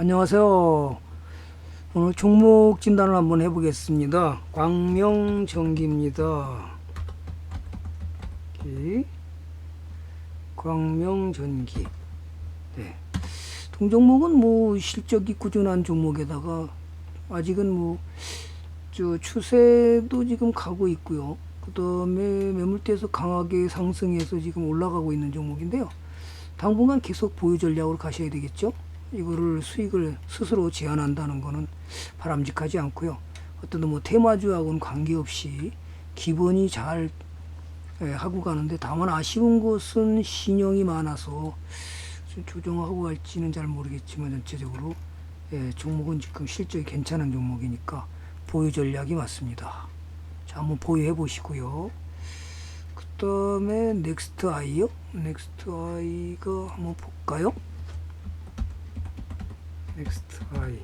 안녕하세요. 오늘 종목 진단을 한번 해보겠습니다. 광명전기입니다. 기. 광명전기. 네. 동종목은 뭐 실적이 꾸준한 종목에다가 아직은 뭐저 추세도 지금 가고 있고요. 그 다음에 매물대에서 강하게 상승해서 지금 올라가고 있는 종목인데요. 당분간 계속 보유 전략으로 가셔야 되겠죠. 이거를 수익을 스스로 제한한다는 거는 바람직하지 않고요. 어떤 뭐 테마주하고는 관계없이 기본이 잘 예, 하고 가는데 다만 아쉬운 것은 신용이 많아서 좀 조정하고 갈지는 잘 모르겠지만 전체적으로 예, 종목은 지금 실적이 괜찮은 종목이니까 보유 전략이 맞습니다. 자 한번 보유해 보시고요. 그 다음에 넥스트 아이요. 넥스트 아이가 한번 볼까요? 넥스트 아이.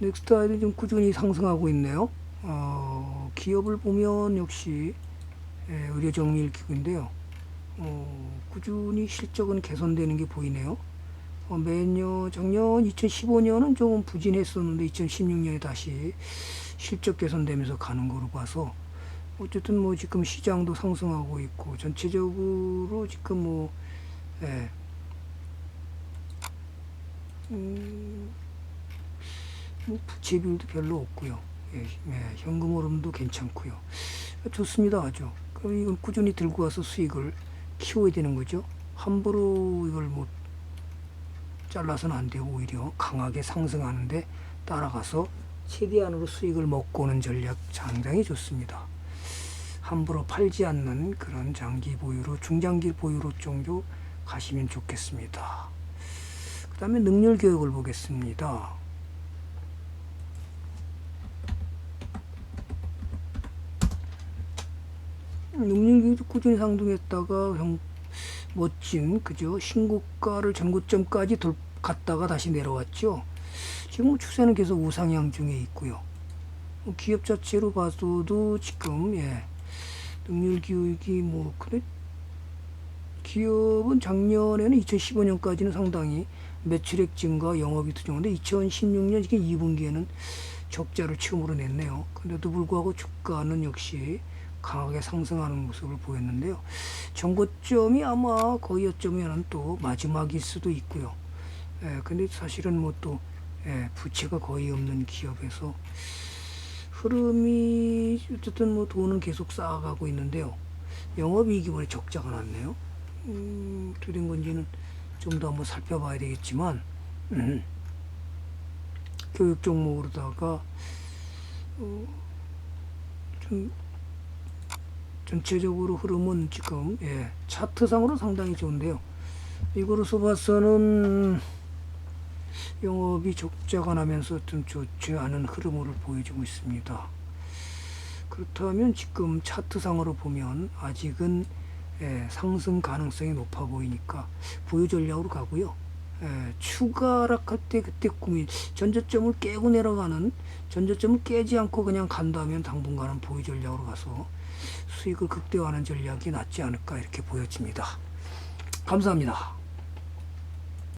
넥스트 아이도 좀 꾸준히 상승하고 있네요. 어, 기업을 보면 역시 예, 의료 정밀 기구인데요. 어, 꾸준히 실적은 개선되는 게 보이네요. 어, 매년 작년 2015년은 조금 부진했었는데 2016년에 다시 실적 개선되면서 가는 거로 봐서 어쨌든 뭐 지금 시장도 상승하고 있고 전체적으로 지금 뭐 예, 음, 뭐 부채 비율도 별로 없고요. 예, 예, 현금 흐름도 괜찮고요. 좋습니다, 아주. 그럼 이걸 꾸준히 들고 와서 수익을 키워야 되는 거죠. 함부로 이걸 뭐 잘라서는 안 되고 오히려 강하게 상승하는데 따라가서 최대한으로 수익을 먹고 오는 전략 상당히 좋습니다. 함부로 팔지 않는 그런 장기 보유로 중장기 보유로 정도 가시면 좋겠습니다. 그 다음에 능률 교육을 보겠습니다. 능률 교육도 꾸준히 상승했다가 형 멋진 그죠 신고가를 전고점까지 돌, 갔다가 다시 내려왔죠. 지금 뭐 추세는 계속 우상향 중에 있고요. 뭐 기업 자체로 봐서도 지금 예 능률 교육이 뭐 그래 기업은 작년에는 2015년까지는 상당히 매출액 증가, 영업이 투정인데 2016년 지금 2분기에는 적자를 처음으로 냈네요. 근데도 불구하고 주가는 역시 강하게 상승하는 모습을 보였는데요. 정고점이 아마 거기였으면 또 마지막일 수도 있고요. 예, 근데 사실은 뭐또 예, 부채가 거의 없는 기업에서 흐름이 어쨌든 뭐 돈은 계속 쌓아가고 있는데요. 영업이익이 원래 적자가 났네요. 된 건지는 좀 더 한번 살펴봐야 되겠지만 음, 교육 종목으로다가 어, 좀 전체적으로 흐름은 지금 예, 차트상으로 상당히 좋은데요. 이거로서 봐서는 영업이 적자가 나면서 좀 좋지 않은 흐름을 보여주고 있습니다. 그렇다면 지금 차트상으로 보면 아직은 예, 상승 가능성이 높아 보이니까 보유 전략으로 가고요. 예, 추가 하락할 때 그때 꾸민 전저점을 깨고 내려가는 전저점을 깨지 않고 그냥 간다면 당분간은 보유 전략으로 가서 수익을 극대화하는 전략이 낫지 않을까 이렇게 보여집니다. 감사합니다.